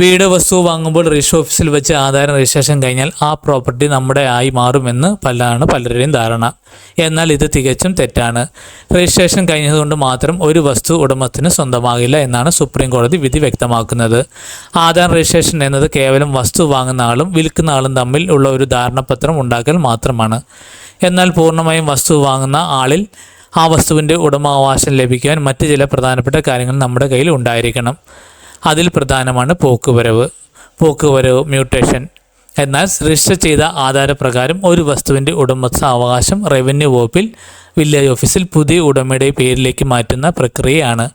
വീട് വസ്തു വാങ്ങുമ്പോൾ രജിസ്റ്റർ ഓഫീസിൽ വെച്ച് ആധാരം രജിസ്ട്രേഷൻ കഴിഞ്ഞാൽ ആ പ്രോപ്പർട്ടി നമ്മുടെ ആയി മാറുമെന്ന് പലതാണ് പലരുടെയും ധാരണ. എന്നാൽ ഇത് തികച്ചും തെറ്റാണ്. രജിസ്ട്രേഷൻ കഴിഞ്ഞതുകൊണ്ട് മാത്രം ഒരു വസ്തു ഉടമത്തിന് സ്വന്തമാകില്ല എന്നാണ് സുപ്രീം കോടതി വിധി വ്യക്തമാക്കുന്നത്. ആധാർ രജിസ്ട്രേഷൻ എന്നത് കേവലം വസ്തു വാങ്ങുന്ന ആളും വിൽക്കുന്ന ആളും തമ്മിൽ ഉള്ള ഒരു ധാരണപത്രം ഉണ്ടാക്കൽ മാത്രമാണ്. എന്നാൽ പൂർണമായും വസ്തു വാങ്ങുന്ന ആളിൽ ആ വസ്തുവിന്റെ ഉടമാവകാശം ലഭിക്കാൻ മറ്റ് ചില പ്രധാനപ്പെട്ട കാര്യങ്ങൾ നമ്മുടെ കയ്യിൽ ഉണ്ടായിരിക്കണം. അതിൽ പ്രധാനമാണ് പോക്കുവരവ്. പോക്കുവരവ് മ്യൂട്ടേഷൻ എന്നാൽ രജിസ്റ്റർ ചെയ്ത ആധാരപ്രകാരം ഒരു വസ്തുവിന്റെ ഉടമസ്ഥ അവകാശം റവന്യൂ വകുപ്പിൽ വില്ലേജ് ഓഫീസിൽ പുതിയ ഉടമയുടെ പേരിലേക്ക് മാറ്റുന്ന പ്രക്രിയയാണ്.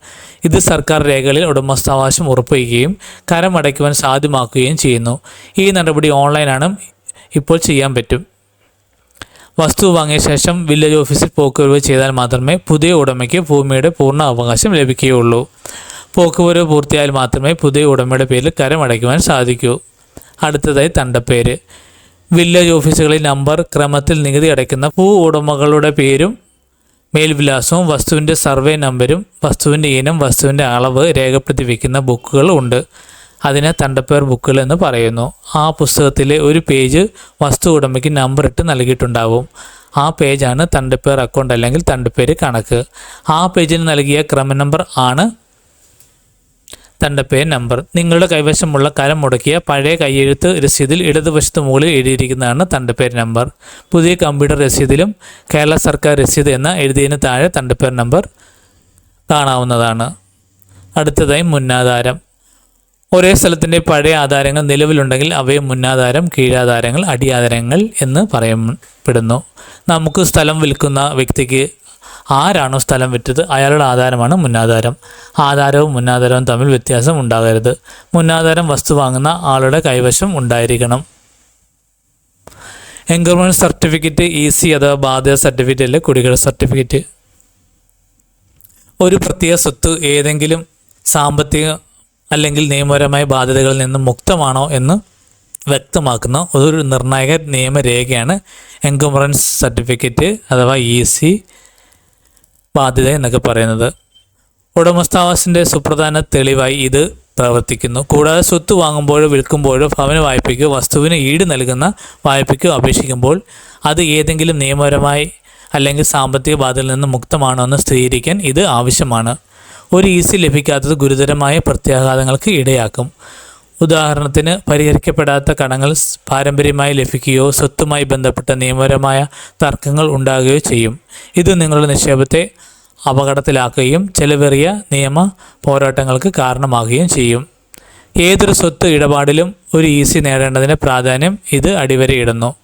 ഇത് സർക്കാർ രേഖകളിൽ ഉടമസ്ഥാവകാശം ഉറപ്പിക്കുകയും കരമടയ്ക്കുവാൻ സാധ്യമാക്കുകയും ചെയ്യുന്നു. ഈ നടപടി ഓൺലൈനാണ് ഇപ്പോൾ ചെയ്യാൻ പറ്റും. വസ്തു വാങ്ങിയ ശേഷം വില്ലേജ് ഓഫീസിൽ പോക്കുവരവ് ചെയ്താൽ മാത്രമേ പുതിയ ഉടമയ്ക്ക് ഭൂമിയുടെ പൂർണ അവകാശം ലഭിക്കുകയുള്ളൂ. പോക്കുവരവ് പൂർത്തിയായാൽ മാത്രമേ പുതിയ ഉടമയുടെ പേരിൽ കരമടയ്ക്കുവാൻ സാധിക്കൂ. അടുത്തതായി തണ്ടപ്പേര്. വില്ലേജ് ഓഫീസുകളിൽ നമ്പർ ക്രമത്തിൽ നികുതി അടയ്ക്കുന്ന ഭൂ ഉടമകളുടെ പേരും മേൽവിലാസവും വസ്തുവിന്റെ സർവേ നമ്പരും വസ്തുവിന്റെ ഇനം വസ്തുവിന്റെ അളവ് രേഖപ്പെടുത്തി വയ്ക്കുന്ന ബുക്കുകൾ ഉണ്ട്. അതിനെ തണ്ടപ്പേർ ബുക്കുകൾ എന്ന് പറയുന്നു. ആ പുസ്തകത്തിലെ ഒരു പേജ് വസ്തു ഉടമയ്ക്ക് നമ്പർ ഇട്ട് നൽകിയിട്ടുണ്ടാവും. ആ പേജാണ് തണ്ടപ്പേർ അക്കൗണ്ട് അല്ലെങ്കിൽ തണ്ടപ്പേര് കണക്ക്. ആ പേജിന് നൽകിയ ക്രമ നമ്പർ ആണ് തണ്ടപ്പേർ നമ്പർ. നിങ്ങളുടെ കൈവശമുള്ള കരം മുടക്കിയ പഴയ കയ്യെഴുത്ത് രസീതിൽ ഇടതുവശത്ത് മുകളിൽ എഴുതിയിരിക്കുന്നതാണ് തന്റെ പേര് നമ്പർ. പുതിയ കമ്പ്യൂട്ടർ രസീതിലും കേരള സർക്കാർ രസീത് എന്ന എഴുതിയതിന് താഴെ തന്റെ പേര് നമ്പർ കാണാവുന്നതാണ്. അടുത്തതായി മുന്നാധാരം. ഒരേ സ്ഥലത്തിന്റെ പഴയ ആധാരങ്ങൾ നിലവിലുണ്ടെങ്കിൽ അവയെ മുന്നാധാരം കീഴാധാരങ്ങൾ അടിയാധാരങ്ങൾ എന്ന് പറയപ്പെടുന്നു. നമുക്ക് സ്ഥലം വിൽക്കുന്ന വ്യക്തിക്ക് ആരാണോ സ്ഥലം വിറ്റത് അയാളുടെ ആധാരമാണ് മുന്നാധാരം. ആധാരവും മുന്നാധാരവും തമ്മിൽ വ്യത്യാസം ഉണ്ടാകരുത്. മുന്നാധാരം വസ്തു വാങ്ങുന്ന ആളുടെ കൈവശം ഉണ്ടായിരിക്കണം. എൻഗോൾമെന്റ് സർട്ടിഫിക്കറ്റ് ഇ സി അഥവാ ബാധ്യത സർട്ടിഫിക്കറ്റ് അല്ലെ? കുടികൾ സർട്ടിഫിക്കറ്റ്. ഒരു പ്രത്യേക സ്വത്ത് ഏതെങ്കിലും സാമ്പത്തിക അല്ലെങ്കിൽ നിയമപരമായ ബാധ്യതകളിൽ നിന്ന് മുക്തമാണോ എന്ന് വ്യക്തമാക്കുന്ന ഒരു നിർണായക നിയമരേഖയാണ് എൻകംബറൻസ് സർട്ടിഫിക്കറ്റ് അഥവാ ഇ സി ബാധ്യത എന്നൊക്കെ പറയുന്നത്. ഉടമസ്ഥാവാസിന്റെ സുപ്രധാന തെളിവായി ഇത് പ്രവർത്തിക്കുന്നു. കൂടാതെ സ്വത്ത് വാങ്ങുമ്പോഴോ വിൽക്കുമ്പോഴോ ഭവന വായ്പയ്ക്കോ വസ്തുവിന് ഈട് നൽകുന്ന വായ്പയ്ക്കോ അപേക്ഷിക്കുമ്പോൾ അത് ഏതെങ്കിലും നിയമപരമായി അല്ലെങ്കിൽ സാമ്പത്തിക ബാധയിൽ നിന്ന് മുക്തമാണോ എന്ന് സ്ഥിരീകരിക്കാൻ ഇത് ആവശ്യമാണ്. ഒരു ഈസി ലഭിക്കാത്തത് ഗുരുതരമായ പ്രത്യാഘാതങ്ങൾക്ക് ഇടയാക്കും. ഉദാഹരണത്തിന് പരിഹരിക്കപ്പെടാത്ത കടങ്ങൾ പാരമ്പര്യമായി ലഭിക്കുകയോ സ്വത്തുമായി ബന്ധപ്പെട്ട നിയമപരമായ തർക്കങ്ങൾ ഉണ്ടാകുകയോ ചെയ്യും. ഇത് നിങ്ങളുടെ നിക്ഷേപത്തെ അപകടത്തിലാക്കുകയും ചെലവേറിയ നിയമ പോരാട്ടങ്ങൾക്ക് കാരണമാകുകയും ചെയ്യും. ഏതൊരു സ്വത്ത് ഇടപാടിലും ഒരു ഈസി നേടേണ്ടതിന്റെ പ്രാധാന്യം ഇത് അടിവരയിടുന്നു.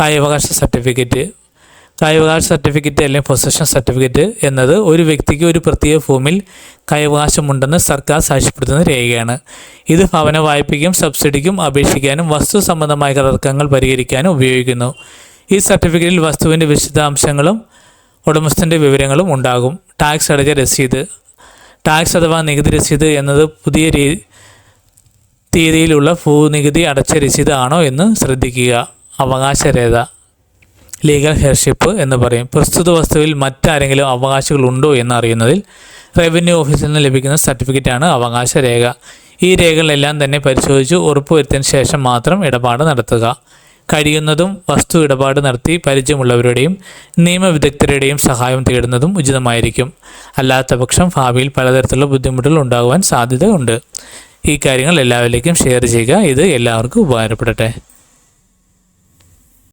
കായവകാശ സർട്ടിഫിക്കറ്റ് കായവകാശ സർട്ടിഫിക്കറ്റ് അല്ലെങ്കിൽ പൊസഷൻ സർട്ടിഫിക്കറ്റ് എന്നത് ഒരു വ്യക്തിക്ക് ഒരു പ്രത്യേക ഭൂമിയിൽ കൈവകാശമുണ്ടെന്ന് സർക്കാർ സാക്ഷ്യപ്പെടുത്തുന്ന രേഖയാണ്. ഇത് ഭവന വായ്പയ്ക്കും സബ്സിഡിക്കും അപേക്ഷിക്കാനും വസ്തു സംബന്ധമായ തർക്കങ്ങൾ പരിഹരിക്കാനും ഉപയോഗിക്കുന്നു. ഈ സർട്ടിഫിക്കറ്റിൽ വസ്തുവിന്റെ വിശദാംശങ്ങളും ഉടമസ്ഥന്റെ വിവരങ്ങളും ഉണ്ടാകും. ടാക്സ് അടച്ച രസീത്. ടാക്സ് അഥവാ നികുതി രസീത് എന്നത് പുതിയ രീ തീയതിയിലുള്ള ഭൂനികുതി അടച്ച രസീത് ആണോ എന്ന് ശ്രദ്ധിക്കുക. അവകാശരേഖ. ലീഗൽ ഹെയർഷിപ്പ് എന്ന് പറയും. പ്രസ്തുത വസ്തുവിൽ മറ്റാരെങ്കിലും അവകാശികളുണ്ടോ എന്ന് അറിയുന്നതിൽ റവന്യൂ ഓഫീസിൽ നിന്ന് ലഭിക്കുന്ന സർട്ടിഫിക്കറ്റാണ് അവകാശ രേഖ ഈ രേഖകളെല്ലാം തന്നെ പരിശോധിച്ച് ഉറപ്പുവരുത്തിയതിന് ശേഷം മാത്രം ഇടപാട് നടത്തുക. കഴിയുന്നതും വസ്തു ഇടപാട് നടത്തി പരിചയമുള്ളവരുടെയും നിയമവിദഗ്ധരുടെയും സഹായം തേടുന്നതും ഉചിതമായിരിക്കും. അല്ലാത്ത പക്ഷം ഭാവിയിൽ പലതരത്തിലുള്ള ബുദ്ധിമുട്ടുകൾ ഉണ്ടാകുവാൻ സാധ്യതയുണ്ട്. ഈ കാര്യങ്ങൾ എല്ലാവരിലേക്കും ഷെയർ ചെയ്യുക. ഇത് എല്ലാവർക്കും ഉപകാരപ്പെടട്ടെ.